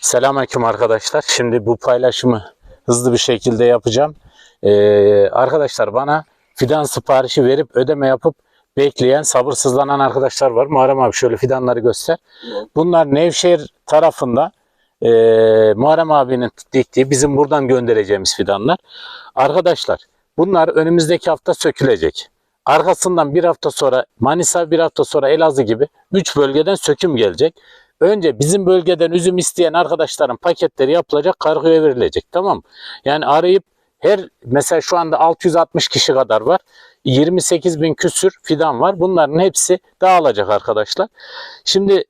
Selamünaleyküm arkadaşlar. Şimdi bu paylaşımı hızlı bir şekilde yapacağım. Ee, arkadaşlar bana fidan siparişi verip ödeme yapıp bekleyen, sabırsızlanan arkadaşlar var. Muharrem abi şöyle fidanları göster. Bunlar Nevşehir tarafında e, Muharrem abinin diktiği bizim buradan göndereceğimiz fidanlar. Arkadaşlar bunlar önümüzdeki hafta sökülecek. Arkasından bir hafta sonra Manisa bir hafta sonra Elazığ gibi 3 bölgeden söküm gelecek. Önce bizim bölgeden üzüm isteyen arkadaşların paketleri yapılacak, kargoya verilecek. Tamam? Yani arayıp her mesela şu anda 660 kişi kadar var. 28 bin küsür fidan var. Bunların hepsi dağılacak arkadaşlar. Şimdi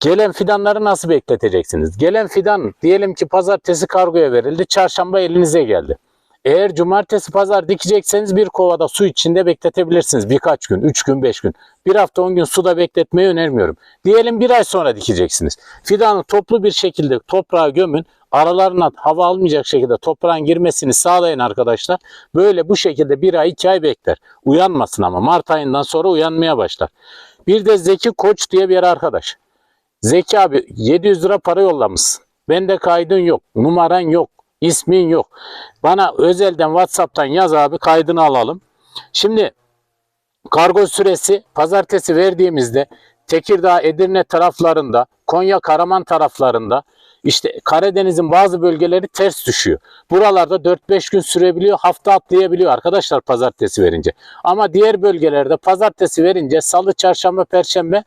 gelen fidanları nasıl bekleteceksiniz? Gelen fidan diyelim ki pazartesi kargoya verildi. Çarşamba elinize geldi. Eğer cumartesi pazar dikecekseniz bir kovada su içinde bekletebilirsiniz birkaç gün, 3 gün, 5 gün. Bir hafta 10 gün suda bekletmeyi önermiyorum. Diyelim bir ay sonra dikeceksiniz. Fidanı toplu bir şekilde toprağa gömün. Aralarına hava almayacak şekilde toprağın girmesini sağlayın arkadaşlar. Böyle bu şekilde bir ay iki ay bekler. Uyanmasın ama Mart ayından sonra uyanmaya başlar. Bir de Zeki Koç diye bir arkadaş. Zeki abi 700 lira para yollamışsın. Bende kaydın yok, numaran yok, ismin yok. Bana özelden WhatsApp'tan yaz abi kaydını alalım. Şimdi kargo süresi pazartesi verdiğimizde Tekirdağ, Edirne taraflarında, Konya, Karaman taraflarında işte Karadeniz'in bazı bölgeleri ters düşüyor. Buralarda 4-5 gün sürebiliyor, hafta atlayabiliyor arkadaşlar pazartesi verince. Ama diğer bölgelerde pazartesi verince salı, çarşamba, perşembe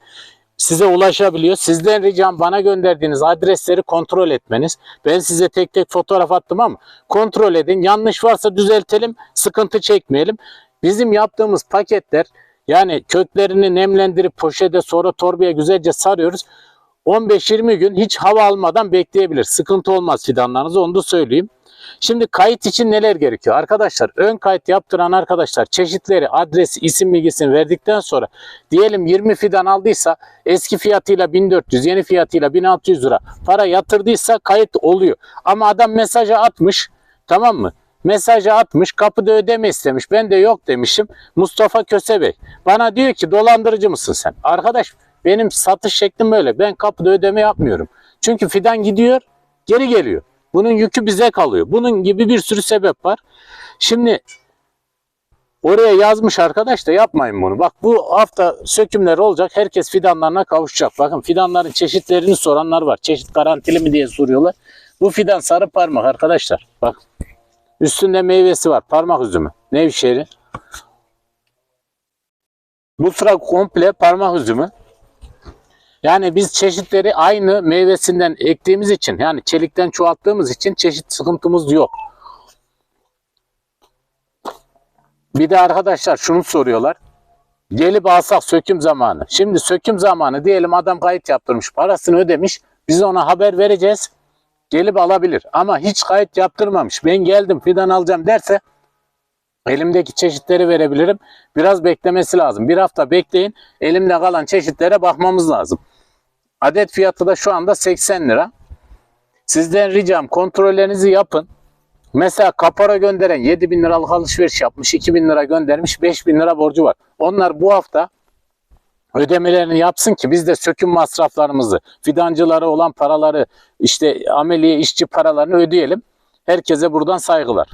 size ulaşabiliyor. Sizden ricam bana gönderdiğiniz adresleri kontrol etmeniz. Ben size tek tek fotoğraf attım ama kontrol edin. Yanlış varsa düzeltelim, sıkıntı çekmeyelim. Bizim yaptığımız paketler yani köklerini nemlendirip poşete sonra torbaya güzelce sarıyoruz. 15-20 gün hiç hava almadan bekleyebilir. Sıkıntı olmaz fidanlarınızı onu da söyleyeyim. Şimdi kayıt için neler gerekiyor? Arkadaşlar ön kayıt yaptıran arkadaşlar çeşitleri, adresi, isim bilgisini verdikten sonra diyelim 20 fidan aldıysa eski fiyatıyla 1400, yeni fiyatıyla 1600 lira para yatırdıysa kayıt oluyor. Ama adam mesaja atmış tamam mı? Mesajı atmış, kapıda ödeme istemiş. Ben de yok demişim. Mustafa Kösebey. Bana diyor ki dolandırıcı mısın sen? Arkadaş benim satış şeklim böyle. Ben kapıda ödeme yapmıyorum. Çünkü fidan gidiyor, geri geliyor. Bunun yükü bize kalıyor. Bunun gibi bir sürü sebep var. Şimdi oraya yazmış arkadaş da yapmayın bunu. Bak bu hafta sökümler olacak. Herkes fidanlarına kavuşacak. Bakın fidanların çeşitlerini soranlar var. Çeşit garantili mi diye soruyorlar. Bu fidan sarı parmak arkadaşlar. Bak üstünde meyvesi var. Parmak üzümü. Nevşehir'in. Bu sıra komple parmak üzümü. Yani biz çeşitleri aynı meyvesinden ektiğimiz için yani çelikten çoğalttığımız için çeşit sıkıntımız yok. Bir de arkadaşlar şunu soruyorlar. Gelip alsak söküm zamanı. Şimdi söküm zamanı diyelim adam kayıt yaptırmış parasını ödemiş. Biz ona haber vereceğiz. Gelip alabilir. Ama hiç kayıt yaptırmamış. Ben geldim fidan alacağım derse elimdeki çeşitleri verebilirim. Biraz beklemesi lazım. Bir hafta bekleyin. Elimde kalan çeşitlere bakmamız lazım. Adet fiyatı da şu anda 80 lira. Sizden ricam kontrollerinizi yapın. Mesela kapora gönderen 7 bin liralık alışveriş yapmış, 2 bin lira göndermiş, 5 bin lira borcu var. Onlar bu hafta ödemelerini yapsın ki biz de söküm masraflarımızı, fidancılara olan paraları, işte ameliye işçi paralarını ödeyelim. Herkese buradan saygılar.